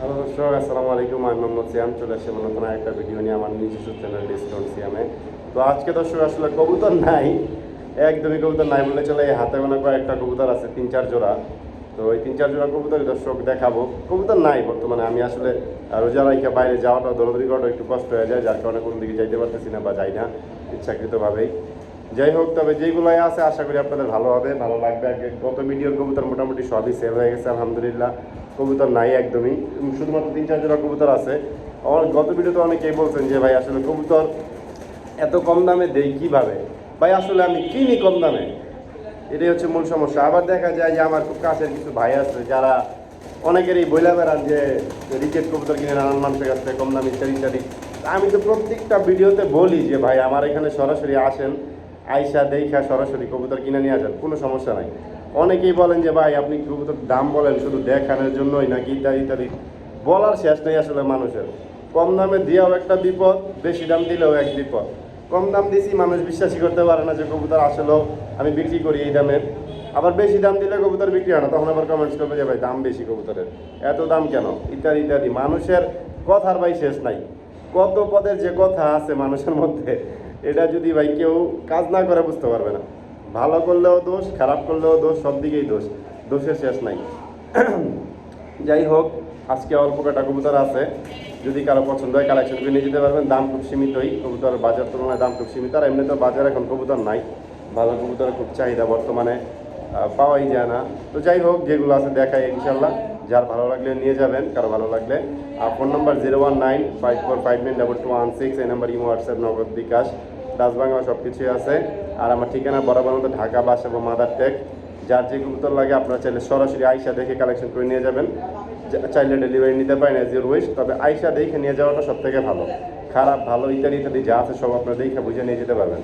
Hello দর্শক আসসালামু আলাইকুম আমি মোহাম্মদ সিয়াম চলে আসছে নতুন একটা ভিডিও নিয়ে আমার নিজস্ব চ্যানেল ডিসকাউন্ট সিয়ামে তো আজকে দর্শক আসলে কবুতর নাই, একদমই কবুতর নাই বললে চলে এই হাতে গোনা কয়েকটা কবুতর আছে, তিন চার জোড়া। তো ওই তিন চার জোড়া কবুতর দর্শক দেখাবো। কবুতর নাই বর্তমানে, আমি আসলে রোজা রাইখা বাইরে যাওয়াটা দৌড়দৌড়ি করাটা একটু কষ্ট হয়ে যায়, যার কারণে কোনো দিকে যাইতে পারতেছি না বা যাই না, ইচ্ছাকৃতভাবেই। যাই হোক, তবে যেগুলাই আছে আশা করি আপনাদের ভালো হবে, ভালো লাগবে। আগে গত ভিডিওর কবুতর মোটামুটি সবই সেল হয়ে গেছে, আলহামদুলিল্লাহ। কবুতর নাই একদমই শুধুমাত্র তিন, চার জোড়া কবুতর আছে। আমার গত ভিডিওতে অনেকেই বলছেন যে, ভাই, আসলে কবুতর এত কম দামে দেই কীভাবে? ভাই, আসলে আমি কিনি কম দামে। এটাই হচ্ছে মূল সমস্যা। আবার দেখা যায় যে, আমার খুব কাছের কিছু ভাই আছে, যারা অনেকেরই বইলা বেড়ান যে রিকেট কবুতর কিনে নানান মানুষের কাছ থেকে কম দাম ইত্যাদি ইত্যাদি। আমি তো প্রত্যেকটা ভিডিওতে বলি যে, ভাই, আমার এখানে সরাসরি আসেন আইসা দেখা সরাসরি কবুতর কিনে নিয়ে যান কোনো সমস্যা নাই। অনেকেই বলেন যে, ভাই, আপনি কবুতর দাম বলেন, শুধু দেখানোর জন্যই নাকি ইত্যাদি ইত্যাদি? বলার শেষ নেই আসলে মানুষের। কম দামে দিয়েও একটা বিপদ, বেশি দাম দিলেও এক বিপদ। কম দাম দিছি, মানুষ বিশ্বাসই করতে পারে না যে, কবুতর আসলেও আমি বিক্রি করি এই দামের আবার বেশি দাম দিলে কবুতর বিক্রি হয় না, তখন আবার কমেন্টস করবে যে, ভাই, দাম বেশি কবুতরের। এত দাম কেন? ইত্যাদি ইত্যাদি। মানুষের কথার ভাই শেষ নাই। কত পদের যে কথা আছে মানুষের মধ্যে এটা যদি ভাই কেউ কাজ না করে বুঝতে পারবে না। ভালো করলেও দোষ, খারাপ করলেও দোষ, সব দিকেই দোষ। দোষের শেষ নাই। যাই হোক, আজকে অল্প কটা কবুতর আছে। যদি কারও পছন্দ হয় কালেকশন করে নিয়ে যেতে পারবেন। দাম খুব সীমিতই কবুতর, বাজার তুলনায় দাম খুব সীমিত। আর এমনি তো বাজারে এখন কবুতর নাই। ভালো কবুতরের খুব চাহিদা বর্তমানে পাওয়াই যায় না। তো যাই হোক, যেগুলো আছে দেখাই ইনশাল্লাহ যার ভালো লাগলে নিয়ে যাবেন, কারও ভালো লাগলে। আর phone number zero one nine five four five nine double two one six এই নাম্বার ইমো, হোয়াটসঅ্যাপ, নগদ বিকাশ। ডাচ বাংলা সব কিছুই আছে। আর আমার ঠিকানা বরাবর মতো ঢাকা বাস এবং মাদার টেক। যার যে কবুতর লাগে আপনারা চাইলে সরাসরি আইসা দেখে কালেকশন করে নিয়ে যাবেন। চাইলে ডেলিভারি নিতে পারেন এজ ইউর ওয়েস্ট তবে আইসা দেখে নিয়ে যাওয়াটা সব থেকে ভালো। খারাপ, ভালো ইত্যাদি ইত্যাদি যা আছে সব আপনারা দেখে বুঝে নিয়ে যেতে পারবেন।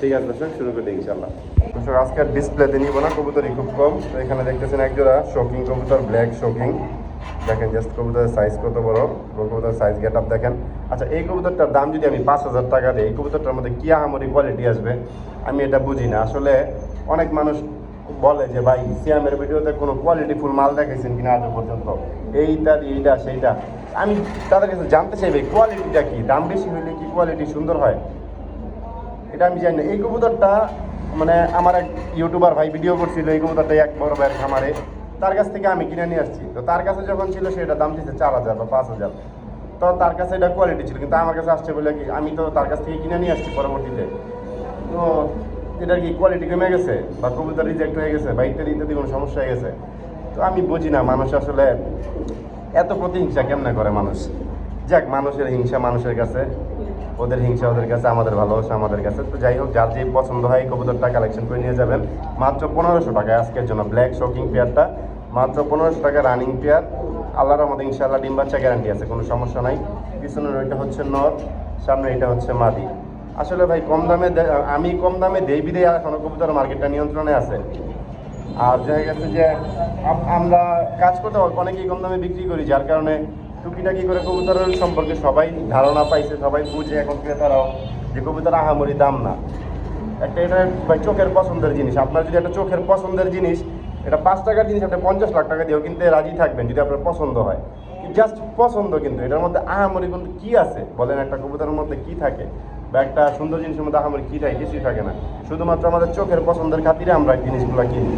ঠিক আছে দর্শক, শুরু করে দিই ইনশাল্লাহ দর্শক, আজকের ডিসপ্লেতে নিব না, কবুতরই খুব কম। এখানে দেখতেছেন একজোড়া শোকিং কবুতর ব্ল্যাক শোকিং দেখেন জাস্ট কবুতরের সাইজ কত বড়? কবুতরের সাইজ গেট আপ দেখেন। আচ্ছা এই কবুতরটার দাম যদি আমি পাঁচ হাজার টাকা দিই, এই কবুতরটার মধ্যে কি আহামরি কোয়ালিটি আসবে? আমি এটা বুঝি না। আসলে অনেক মানুষ বলে যে, ভাই, সিয়ামের ভিডিওতে কোনো কোয়ালিটি ফুল মাল দেখাইছেন কিনা আজও পর্যন্ত? এইটা এইটা, সেইটা। আমি তাদের কাছে জানতে চাই, ভাই কোয়ালিটিটা কি? দাম বেশি হইলে কি কোয়ালিটি সুন্দর হয়? এটা আমি জানি না। এই কবুতরটা মানে আমার এক ইউটিউবার ভাই ভিডিও করছিল, এই কবুতরটা এক বড় ভাইয়ের খামারে। তার কাছ থেকে আমি কিনে নিয়ে আসছি। তো তার কাছে যখন ছিল সেটা দাম দিচ্ছে চার হাজার বা পাঁচ হাজার। তো তার কাছে এটা কোয়ালিটি ছিল, কিন্তু আমার কাছে আসছে বলে কি, আমি তো তার কাছ থেকে কিনে নিয়ে আসছি পরবর্তীতে। তো এটার কি কোয়ালিটি কমে গেছে বা কবুতর রিজেক্ট হয়ে গেছে বা ইত্যাদি ইত্যাদি কোনো সমস্যা হয়ে গেছে? তো আমি বুঝি না, মানুষ আসলে এত প্রতিহিংসা কেমনে করে মানুষ? যাক, মানুষের হিংসা মানুষের কাছে, ওদের হিংসা ওদের কাছে, আমাদের ভালোবাসা আমাদের কাছে। তো যাই হোক, যার যে পছন্দ হয় কবুতরটা কালেকশন করে নিয়ে যাবেন। মাত্র পনেরোশো টাকায় আজকের জন্য ব্ল্যাক শকিং পেয়ারটা মাত্র পনেরোশো টাকা রানিং পেয়ার আল্লাহর আমাদের ইনশাআল্লাহ ডিম বাচ্চা গ্যারান্টি আছে, কোনো সমস্যা নাই। পিছনের ওইটা হচ্ছে নর সামনে এটা হচ্ছে মাদি। আসলে ভাই, কম দামে আমি কম দামে দেই বিদেই এখনও কবুতর মার্কেটটা নিয়ন্ত্রণে আছে। আর দেখা গেছে যে, আম- আমরা কাজ করতে অনেকেই কম দামে বিক্রি করি, যার কারণে টুকিটাকি করে কবুতরের সম্পর্কে সবাই ধারণা পাইছে, সবাই বুঝে এখন ক্রেতারাও যে কবুতর আহামরি দাম না। একটা এটা চোখের পছন্দের জিনিস। আপনার যদি একটা চোখের পছন্দের জিনিস এটা পাঁচ টাকার জিনিস, আপনি পঞ্চাশ লাখ টাকা দিয়েও কিনতে রাজি থাকবেন যদি আপনার পছন্দ হয়। জাস্ট পছন্দ কিন্তু, এটার মধ্যে আহামরি কিন্তু কী আছে? বলেন একটা কবুতরের মধ্যে কী থাকে? বা একটা সুন্দর জিনিসের মধ্যে আহামরি কী থাকে? কিছুই থাকে না। শুধুমাত্র আমাদের চোখের পছন্দের খাতিরে আমরা জিনিসগুলো কিনি।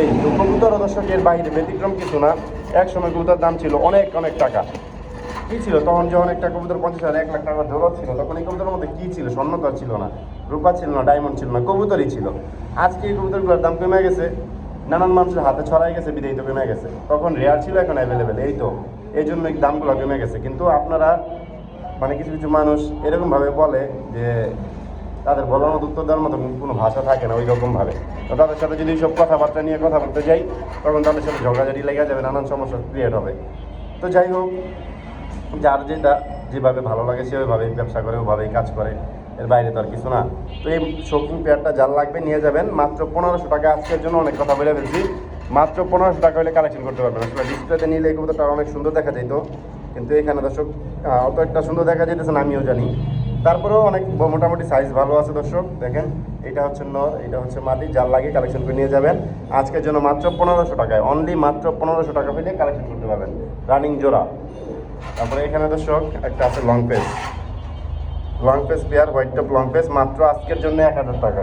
এই তো কবুতর দর্শকের বাইরে ব্যতিক্রম কিছু না। এক সময় কবুতর দাম ছিল অনেক অনেক টাকা। কি ছিল? তখন যখন একটা কবুতর পঞ্চাশ হাজার, এক লাখ টাকা দৌলত ছিল, তখন এই কবুতরের মধ্যে কী ছিল? স্বর্ণতা ছিল না, রূপা ছিল না ডায়মন্ড ছিল না, কবুতরই ছিল। আজকে এই কবুতরগুলোর দাম কমে গেছে। নানান মানুষের হাতে ছড়াই গেছে বিদেয়িত কমে গেছে। তখন রেয়ার ছিল এখন অ্যাভেলেবেল এই তো। এই জন্য দামগুলো কমে গেছে। কিন্তু আপনারা মানে কিছু কিছু মানুষ এরকমভাবে বলে যে, তাদের বলার মতো উত্তর দেওয়ার মতো কোনো ভাষা থাকে না ওই রকমভাবে তো তাদের সাথে যদি সব কথাবার্তা নিয়ে কথা বলতে যাই, তখন তাদের সাথে ঝগড়াঝাটি লেগে যাবে, নানান সমস্যা ক্রিয়েট হবে। তো যাই হোক, যার যেটা যেভাবে ভালো লাগে সে ওইভাবেই ব্যবসা করে, ওইভাবেই কাজ করে। এর বাইরে তো আর কিছু না। তো এই শৌখিন পেয়ারটা যার লাগবে নিয়ে যাবেন। মাত্র পনেরোশো টাকা আজকের জন্য অনেক কথা বলে ফেলছি। মাত্র পনেরোশো টাকা হলে কালেকশন করতে পারবেন। আসলে ডিসপ্লেতে নিলে এই কবুতরটা অনেক সুন্দর দেখা যেত কিন্তু এখানে দর্শক অত একটা সুন্দর দেখা যেতেছে না, আমিও জানি। তারপরেও অনেক মোটামুটি সাইজ ভালো আছে দর্শক। দেখেন, এটা হচ্ছে নর এটা হচ্ছে মাদি, যার লাগে কালেকশন করে নিয়ে যাবেন। আজকের জন্য মাত্র পনেরোশো টাকায় অনলি মাত্র পনেরোশো টাকা পেলে কালেকশন করতে পারবেন। রানিং জোড়া। তারপরে এখানে দর্শক, একটা আছে long pace long face pair white top long face মাত্র আজকের জন্য এক হাজার টাকা।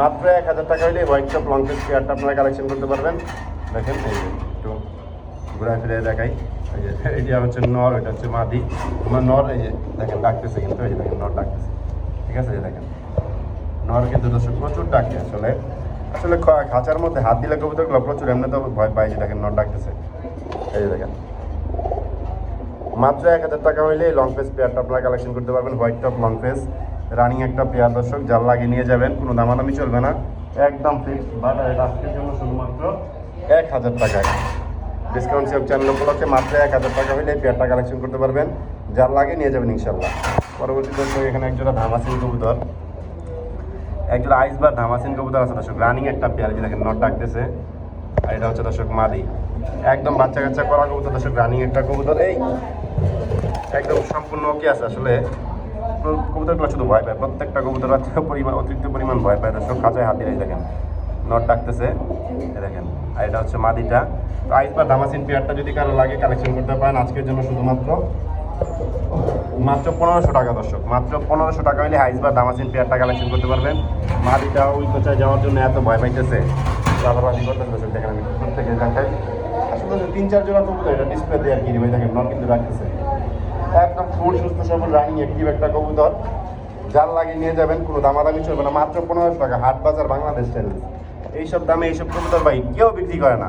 মাত্র এক হাজার টাকা হলে হোয়াইট টপ লং পেস পেয়ারটা আপনারা কালেকশন করতে পারবেন। দেখেন একটু ঘুরে ফিরে দেখাই এটা হচ্ছে নর, এটা হচ্ছে মাদি। তোমার নর, এই যে, দেখেন ডাকতেছে কিন্তু, এই যে দেখেন নর ডাকতেছে। ঠিক আছে দেখেন। নর কিন্তু দর্শক, প্রচুর ডাকে আসলে। আসলে খাঁচার মধ্যে হাত দিলে কবুতরগুলো প্রচুর এমনি তো ভয় পাই যে দেখেন নর ডাকতেছে। এই যে দেখেন। মাত্র এক হাজার টাকা হইলে লং ফেস পেয়ারটা আপনারা কালেকশন করতে পারবেন white top long face running একটা পেয়ার দর্শক, যার লাগিয়ে নিয়ে যাবেন, কোনো দামাদামি চলবে না, একদম ফিক্স বাট আজকের জন্য শুধুমাত্র এক হাজার টাকায়। ডিসকাউন্ট সেভ চ্যানেল উপলক্ষে মাত্র এক হাজার টাকা হইলে পেয়ারটা কালেকশন করতে পারবেন, যার লাগে নিয়ে যাবেন ইনশাল্লাহ পরবর্তী দর্শক, এখানে একজোড়া ধামাসিন কবুতর। একজোড়া আইস বা ধামাসিন কবুতর আছে দর্শক রানিং একটা পেয়ার যে দেখেন নট ডাকতেছে। আর এটা হচ্ছে দর্শক মাদি। একদম বাচ্চা কাচ্চা করা কবুতর দর্শক রানিং একটা কবুতর। এই একদম সম্পূর্ণ ওকে আছে? আসলে কবুতরগুলো শুধু ভয় পায়। প্রত্যেকটা কবুতর পরিমাণ, অতিরিক্ত পরিমাণ ভয় পায়। দর্শক, খাঁচায় হাত দিলেই দেখেন, নট ডাকতেছে। দেখেন, আর এটা হচ্ছে মাদিটা। তো আইস বা দামাসিন পেয়ারটা যদি কারও লাগে কালেকশন করতে পারেন। আজকের জন্য শুধুমাত্র মাত্র পনেরোশো টাকা, দর্শক। মাত্র পনেরোশো টাকা হলে হাইস বা দামাসিন পেয়ারটা কালেকশন করতে পারবেন। মাদিটা ওই কোচায় যাওয়ার জন্য এত ভয় পাইতেছে। লাভাবাজি করতেছে দেখেন আমি প্রত্যেকে দেখাই। আসলে তিন চার জোড়া কবুতর, এটা ডিসপ্লে দেওয়ার কি ভাই দেখেন নট কিন্তু রাখতেছে। একদম ফুল সুস্থ সবল রানিং অ্যাক্টিভ একটা কবুতর। যার লাগে নিয়ে যাবেন, কোনো দামাদামি চলবে না। মাত্র পনেরোশো টাকা, হাট বাজার, বাংলাদেশ চ্যানেল এইসব দামে এইসব কবুতর ভাই কেউ বিক্রি করে না।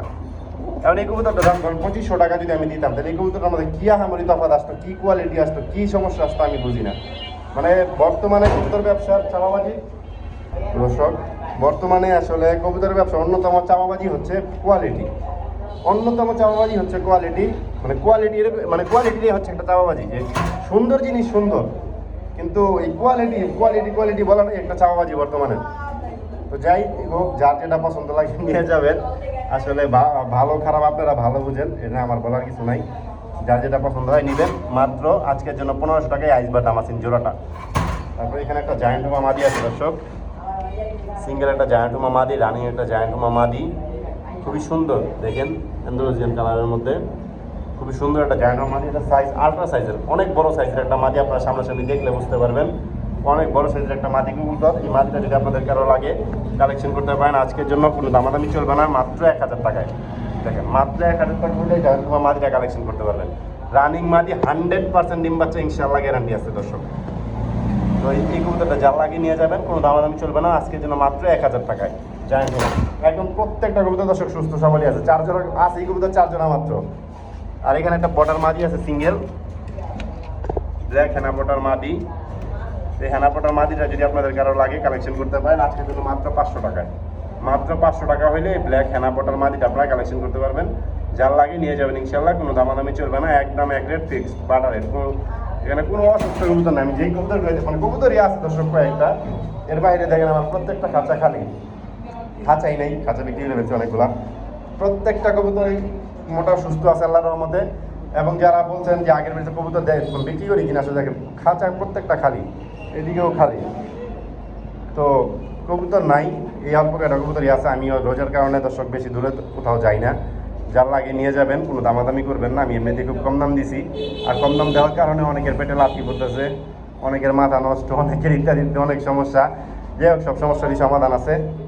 কারণ এই কবুতরটা দাম ধরেন পঁচিশশো টাকা যদি আমি দিতাম, তাহলে এই কবুতরটা আমাদের কী আহামরি তফাত আসতো, কী কোয়ালিটি আসতো, কী সমস্যা আসতো আমি বুঝি না। মানে বর্তমানে কবুতর ব্যবসার চাপাবাজি দর্শক, বর্তমানে আসলে কবুতর ব্যবসা অন্যতম চাপাবাজি হচ্ছে কোয়ালিটি অন্যতম চাপাবাজি হচ্ছে কোয়ালিটি মানে কোয়ালিটি মানে কোয়ালিটি হচ্ছে একটা চাপাবাজি যে সুন্দর জিনিস সুন্দর, কিন্তু এই কোয়ালিটি কোয়ালিটি কোয়ালিটি বলাটাই একটা চাপাবাজি বর্তমানে। তো যাই হোক, যার যেটা পছন্দ লাগে নিয়ে যাবেন। আসলে ভালো, খারাপ আপনারা ভালো বুঝেন, এটা আমার বলার কিছু নাই। যার যেটা পছন্দ হয় নেবেন। মাত্র আজকের জন্য পনেরোশো টাকায় আইস বা দামাসিন জোড়াটা। তারপরে এখানে একটা জায়ান্ট হুমা মাদি আছে, দর্শক। সিঙ্গেল একটা জায়ান্ট হুমা মাদি রানিং একটা জায়ান্ট হুমা মাদি। খুবই সুন্দর, দেখেন এন্ডোলজিয়ান কালারের মধ্যে। খুবই সুন্দর একটা জায়ান্ট হুমা মাদি এটা সাইজ আলট্রা সাইজের অনেক বড় সাইজের একটা মাদি আপনারা সামনাসামনি দেখলে বুঝতে পারবেন। অনেক বড় সাইজের একটা মাদি কবুতর, এই মাদিটা যদি আপনাদের কারও লাগে কালেকশন করতে পারেন। আজকের জন্য কোনো দামাদামি চলবে না, মাত্র এক হাজার টাকায়। দেখেন, মাত্র এক হাজার টাকা হলে হুমা মাদিটা কালেকশন করতে পারবেন। রানিং মাদি হান্ড্রেড পার্সেন্ট ডিম বাচ্চা ইনশাল্লাহ গ্যারান্টি আছে, দর্শক। তো এই কবুতরটা যার লাগিয়ে নিয়ে যাবেন, কোনো দামাদামি চলবে না। আজকের জন্য মাত্র এক হাজার টাকায়। জায়ান্ট হুমা একদম প্রত্যেকটা কবুতর দর্শক সুস্থ সবলই আছে। চারজন আছে এই কবুতর চারজনা মাত্র। আর এখানে একটা বটার মাদি আছে, সিঙ্গেল। ব্ল্যাক হেনা বটার মাদি। এই হেনা বটার মাদিটা যদি আপনাদের কারও লাগে কালেকশন করতে পারেন, আজকে জন্য মাত্র পাঁচশো টাকায়। মাত্র পাঁচশো টাকা হলে এই ব্ল্যাক হেনা বটার মাদিটা আপনারা কালেকশন করতে পারবেন। যার লাগে নিয়ে যাবেন ইনশাল্লাহ কোনো দামাদামি চলবে না, একদম এক রেট ফিক্স বাটার রেট কোনো এখানে কোনো অসুস্থ কবুতর নাই। আমি যেই কবুতর মানে কবুতরই আছে দর্শক কয়েকটা। এর বাইরে দেখেন আমার প্রত্যেকটা খাঁচা খালি। খাঁচাই নেই খাঁচা বিক্রি হয়ে গেছে অনেকগুলা। প্রত্যেকটা কবুতরই মোটা সুস্থ আছে আল্লাহর রহমতে। এবং যারা বলছেন যে আগের বেশি কবুতর দেয় বিক্রি করি কিনা, আসলে দেখেন খাঁচা প্রত্যেকটা খালি, এদিকেও খালি। তো কবুতর নাই, এই অল্প কয়েকটা কবুতরই আছে, আমিও রোজার কারণে দর্শক বেশি দূরে কোথাও যাই না। যার লাগে নিয়ে যাবেন, কোনো দামাদামি করবেন না, আমি এমনিতে খুব কম দাম দিছি। আর কম দাম দেওয়ার কারণে অনেকের পেটে লাথি পড়তেছে, অনেকের মাথা নষ্ট, অনেকের ইত্যাদি অনেক সমস্যা। যাই হোক, সব সমস্যারই সমাধান আছে।